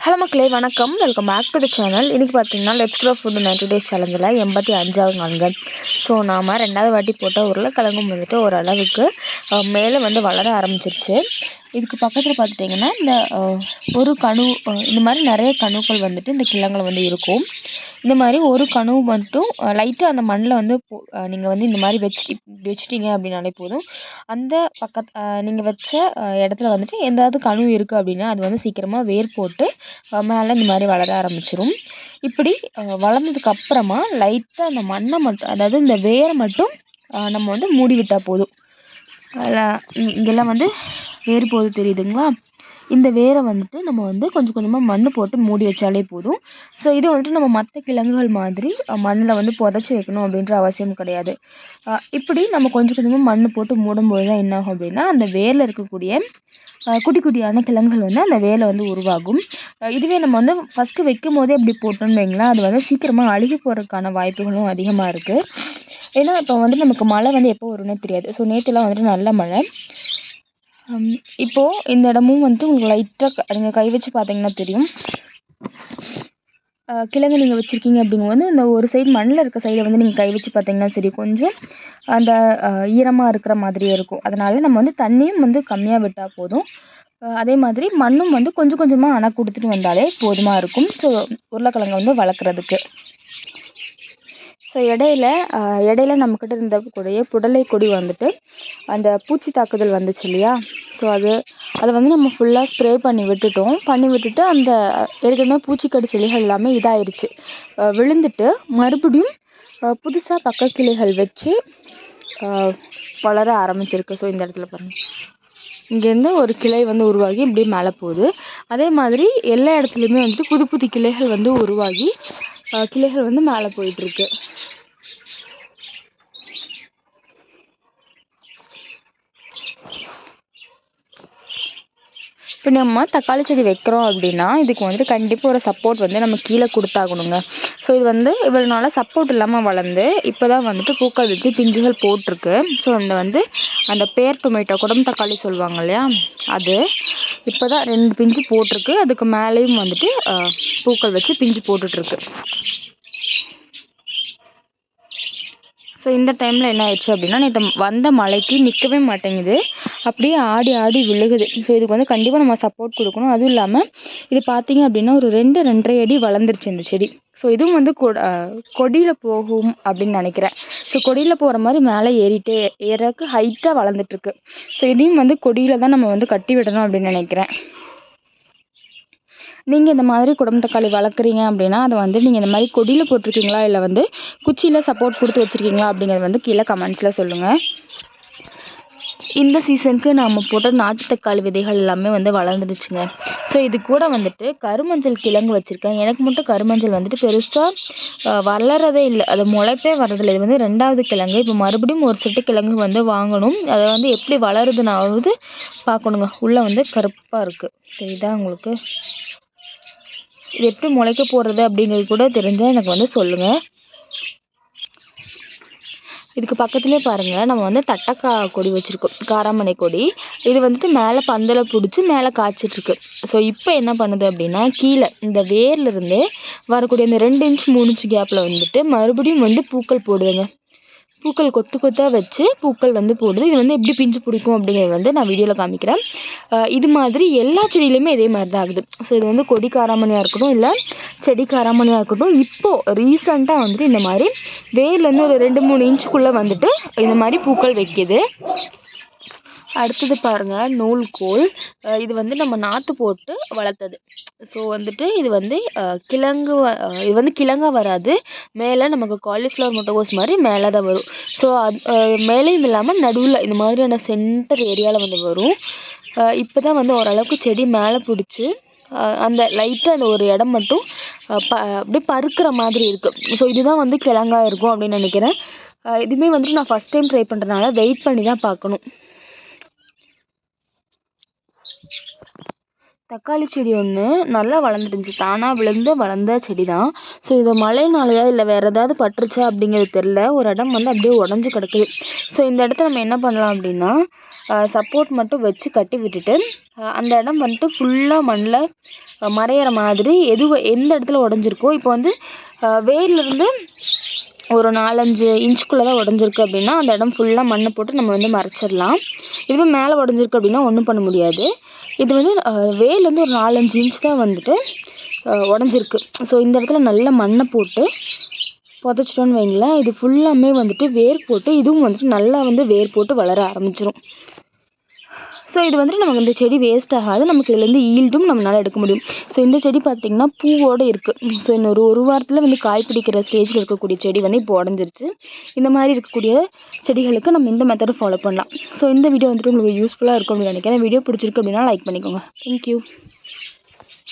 Hello மக்களே வணக்கம். Welcome back to the channel இன்றைக்கி பார்த்தீங்கன்னா let's grow food ninety days சேலஞ்சில் எண்பத்தி அஞ்சாவது நாளுங்க. ஸோ நாம் ரெண்டாவது வாட்டி போட்ட உருளைக்கிழங்கும் வந்துட்டு ஓரளவுக்கு மேலே வந்து வளர ஆரம்பிச்சிருச்சு. இதுக்கு பக்கத்தில் பார்த்துட்டிங்கன்னா இந்த ஒரு கணு இந்த மாதிரி நிறைய கணுக்கள் வந்துட்டு இந்த கிழங்குல வந்து இருக்கும். இந்த மாதிரி ஒரு கணு மட்டும் லைட்டாக அந்த மண்ணில் வந்து நீங்கள் வந்து இந்த மாதிரி வச்சுட்டு இப்படி வச்சிட்டிங்க அப்படின்னாலே போதும். அந்த பக்கத் நீங்கள் வச்ச இடத்துல வந்துட்டு எந்தாவது கணு இருக்குது அப்படின்னா அது வந்து சீக்கிரமாக வேர் போட்டு மேலே இந்த மாதிரி வளர ஆரம்பிச்சிரும். இப்படி வளர்ந்ததுக்கப்புறமா வளர்ந்ததுக்கு அப்புறமா லைட்டாக அந்த மண்ணை மட்டும் அதாவது இந்த வேரை மட்டும் நம்ம வந்து மூடி விட்டால் போதும். இங்கெல்லாம் வந்து வேர் போது தெரியுதுங்களா? இந்த வேரை வந்துட்டு நம்ம வந்து கொஞ்சம் கொஞ்சமாக மண் போட்டு மூடி வச்சாலே போதும். ஸோ இது வந்துட்டு நம்ம மற்ற கிழங்குகள் மாதிரி மண்ணில் வந்து புதைச்சி வைக்கணும் அப்படின்ற அவசியம் கிடையாது. இப்படி நம்ம கொஞ்சம் கொஞ்சமாக மண் போட்டு மூடும்போது தான் என்னாகும் அப்படின்னா அந்த வேரில் இருக்கக்கூடிய குட்டி குட்டியான கிழங்குகள் வந்து அந்த வேரில் வந்து உருவாகும். இதுவே நம்ம வந்து ஃபஸ்ட்டு வைக்கும் போதே அப்படி போட்டோம்னு வைங்களேன் அது வந்து சீக்கிரமாக அழுகி போகிறதுக்கான வாய்ப்புகளும் அதிகமாக இருக்குது ஏன்னா இப்போ வந்து நமக்கு மழை வந்து எப்போ வரும்னே தெரியாது. ஸோ நேற்றுலாம் வந்துட்டு நல்ல மழை. இப்போது இந்த இடமும் வந்துட்டு உங்களுக்கு லைட்டாக நீங்கள் கை வச்சு பார்த்தீங்கன்னா தெரியும். கிழங்கு நீங்கள் வச்சுருக்கீங்க அப்படிங்கும்போது இந்த ஒரு சைடு மண்ணில் இருக்க சைடை வந்து நீங்கள் கை வச்சு பார்த்தீங்கன்னா சரி கொஞ்சம் அந்த ஈரமாக இருக்கிற மாதிரியே இருக்கும். அதனால் நம்ம வந்து தண்ணியும் வந்து கம்மியாக விட்டால் போதும். அதே மாதிரி மண்ணும் வந்து கொஞ்சம் கொஞ்சமாக அணை கொடுத்துட்டு வந்தாலே போதுமாக இருக்கும். ஸோ உருளைக்கிழங்கை வந்து வளர்க்குறதுக்கு. ஸோ இடையில இடையில நம்மக்கிட்ட இருந்தக்கூடிய புடலை கொடி வந்துட்டு அந்த பூச்சி தாக்குதல் வந்துச்சு இல்லையா? ஸோ அது அதை வந்து நம்ம ஃபுல்லாக ஸ்ப்ரே பண்ணி விட்டுட்டோம். பண்ணி விட்டுட்டு அந்த ஏற்கனவே பூச்சிக்கடி செடிகள் எல்லாமே இதாயிருச்சு. விழுந்துட்டு மறுபடியும் புதுசாக பக்க கிளைகள் வச்சு வளர ஆரம்பிச்சிருக்கு. ஸோ இந்த இடத்துல பாருங்கள் இங்கேருந்து ஒரு கிளை வந்து உருவாகி இப்படியே மேலே போகுது. அதே மாதிரி எல்லா இடத்துலையுமே வந்துட்டு புது புது கிளைகள் வந்து உருவாகி கிளைகள் வந்து மேலே போயிட்டுருக்கு. இப்போ நம்ம தக்காளி செடி வைக்கிறோம் அப்படின்னா இதுக்கு வந்துட்டு கண்டிப்பாக ஒரு சப்போர்ட் வந்து நம்ம கீழே கொடுத்தாகணுங்க. ஸோ இது வந்து இவ்வளோ நாளாக சப்போர்ட் இல்லாமல் வளர்ந்து இப்போ தான் வந்துட்டு பூக்கள் வச்சு பிஞ்சுகள் போட்டிருக்கு. ஸோ இந்த வந்து அந்த பேர் டொமேட்டோ குடம் தக்காளி சொல்லுவாங்க இல்லையா? அது இப்போ தான் ரெண்டு பிஞ்சு போட்டிருக்கு. அதுக்கு மேலேயும் வந்துட்டு பூக்கள் வச்சு பிஞ்சு போட்டுட்ருக்கு. ஸோ இந்த டைமில் என்ன ஆயிடுச்சு அப்படின்னா நேற்று வந்த மழைக்கு நிற்கவே மாட்டேங்குது. அப்படியே ஆடி ஆடி விழுகுது. ஸோ இதுக்கு வந்து கண்டிப்பாக நம்ம சப்போர்ட் கொடுக்கணும். அதுவும் இல்லாமல் இது பார்த்தீங்க அப்படின்னா ஒரு ரெண்டு ரெண்டரை அடி வளர்ந்துருச்சு இந்த செடி. ஸோ இதுவும் வந்து கொடியில் போகும் அப்படின்னு நினைக்கிறேன். ஸோ கொடியில் போகிற மாதிரி மேலே ஏறிட்டே ஏறக்கு ஹைட்டாக வளர்ந்துட்டுருக்கு. ஸோ இதையும் வந்து கொடியில் தான் நம்ம வந்து கட்டி விடணும் அப்படின்னு நினைக்கிறேன். நீங்கள் இந்த மாதிரி குடம் தக்காளி வளர்க்குறீங்க அப்படின்னா அதை வந்து நீங்கள் இந்த மாதிரி கொடியில் போட்டிருக்கீங்களா? இல்லை வந்து குச்சியில் சப்போர்ட் கொடுத்து வச்சுருக்கீங்களா? அப்படிங்கிறது வந்து கீழே கமெண்ட்ஸில் சொல்லுங்கள் இந்த சீசனுக்கு நாம் போட்ட நாட்டு தக்காளி விதைகள் எல்லாமே வந்து வளர்ந்துடுச்சுங்க. ஸோ இது கூட வந்துட்டு கருமஞ்சள் கிழங்கு வச்சுருக்கேன். எனக்கு மட்டும் கருமஞ்சள் வந்துட்டு பெருசாக வளரதே இல்லை. அது முளைப்பே வரதில்லை இது வந்து ரெண்டாவது கிழங்கு. இப்போ மறுபடியும் ஒரு செட்டு கிழங்கு வந்து வாங்கணும். அதை வந்து எப்படி வளருதுனாவது பார்க்கணுங்க. உள்ளே வந்து கருப்பாக இருக்குது தெரியுதா உங்களுக்கு? இது எப்படி முளைக்க போடுறது அப்படிங்கிறது கூட தெரிஞ்சால் எனக்கு வந்து சொல்லுங்கள் இதுக்கு பக்கத்துலேயே பாருங்கள் நம்ம வந்து தட்டக்கா கொடி வச்சுருக்கோம் காராமணி கொடி. இது வந்துட்டு மேலே பந்தலை பிடிச்சி மேலே காய்ச்சிட்ருக்கு. ஸோ இப்போ என்ன பண்ணுது அப்படின்னா கீழே இந்த வேர்லேருந்தே வரக்கூடிய இந்த ரெண்டு இன்ச் மூணு இன்ச் கேப்பில் வந்துட்டு மறுபடியும் வந்து பூக்கள் போடுதுங்க. பூக்கள் கொத்து கொத்தாக வச்சு பூக்கள் வந்து போடுது. இது வந்து எப்படி பிஞ்சு பிடிக்கும் அப்படிங்கிறது வந்து நான் வீடியோவில் காமிக்கிறேன். இது மாதிரி எல்லா செடியிலையுமே இதே மாதிரி தான் ஆகுது. ஸோ இது வந்து கொடி காராமணியாக இருக்கட்டும் இல்லை செடி காராமணியாக இருக்கட்டும் இப்போது ரீசண்டாக வந்துட்டு இந்த மாதிரி வேர்லேருந்து ஒரு ரெண்டு மூணு இன்ச்சுக்குள்ளே வந்துட்டு இந்த மாதிரி பூக்கள் வைக்கிது. அடுத்தது பாருங்கள் நூல்கோல் இது வந்து நம்ம நாற்று போட்டு வளர்த்தது. ஸோ வந்துட்டு இது வந்து கிழங்கு இது வந்து கிழங்கா வராது. மேலே நமக்கு காலிஃப்ளவர் முட்டைகோஸ் மாதிரி மேலே தான் வரும். ஸோ அது மேலேயும் இல்லாமல் நடுவில் இந்த மாதிரியான சென்டர் ஏரியாவில் வந்து வரும். இப்போ தான் வந்து ஓரளவுக்கு செடி மேலே பிடிச்சி அந்த லைட்டாக அந்த ஒரு இடம் மட்டும் ப அப்படியே பருக்கிற மாதிரி இருக்குது ஸோ இதுதான் வந்து கிழங்கா இருக்கும் அப்படின்னு நினைக்கிறேன். இதுவுமே வந்துட்டு நான் ஃபஸ்ட் டைம் ட்ரை பண்ணுறதுனால வெயிட் பண்ணி தான் பார்க்கணும். தக்காளி செடி ஒன்று நல்லா வளர்ந்துருந்துச்சி தானாக விழுந்து வளர்ந்த செடி தான் ஸோ இது மழைனாலையா இல்லை வேறு ஏதாவது பட்டுருச்சா அப்படிங்கிறது தெரில ஒரு இடம் வந்து அப்படியே உடஞ்சி கிடக்குது. ஸோ இந்த இடத்த நம்ம என்ன பண்ணலாம் அப்படின்னா சப்போர்ட் மட்டும் வச்சு கட்டி விட்டுட்டு அந்த இடம் வந்துட்டு ஃபுல்லாக மண்ணில் மறையிற மாதிரி எது எந்த இடத்துல உடஞ்சிருக்கோ இப்போ வந்து வேர்லேருந்து ஒரு நாலஞ்சு இன்ச்சுக்குள்ளே தான் உடஞ்சிருக்கு அப்படின்னா அந்த இடம் ஃபுல்லாக மண்ணை போட்டு நம்ம வந்து மறைச்சிடலாம். இதுவே மேலே உடஞ்சிருக்கு அப்படின்னா ஒன்றும் பண்ண முடியாது. இது வந்து வேர்லேருந்து ஒரு நாலஞ்சு இன்ச் தான் வந்துட்டு உடஞ்சிருக்கு. ஸோ இந்த இடத்துல நல்ல மண்ணை போட்டு புதைச்சிட்டோன்னு வைங்களேன் இது ஃபுல்லாமே வந்துட்டு வேர் போட்டு இதுவும் வந்துட்டு நல்லா வந்து வேர் போட்டு வளர ஆரம்பிச்சிடும் ஸோ இது வந்துட்டு நமக்கு இந்த செடி வேஸ்ட் ஆகாது. நமக்கு இதுலேருந்து ஈல்டும் நம்மளால் எடுக்க முடியும். ஸோ இந்த செடி பார்த்திங்கன்னா பூவோடு இருக்குது ஸோ இன்னொரு ஒரு வாரத்தில் வந்து காய் பிடிக்கிற ஸ்டேஜில் இருக்கக்கூடிய செடி வந்து இப்போ உடஞ்சிருச்சு. இந்த மாதிரி இருக்கக்கூடிய செடிகளுக்கு நம்ம இந்த மெத்தடை ஃபாலோ பண்ணலாம். ஸோ இந்த வீடியோ வந்துட்டு உங்களுக்கு யூஸ்ஃபுல்லாக இருக்கும் அப்படின்னு நினைக்கிறேன். வீடியோ பிடிச்சிருக்கு அப்படின்னா லைக் பண்ணிக்கோங்க. தேங்க்யூ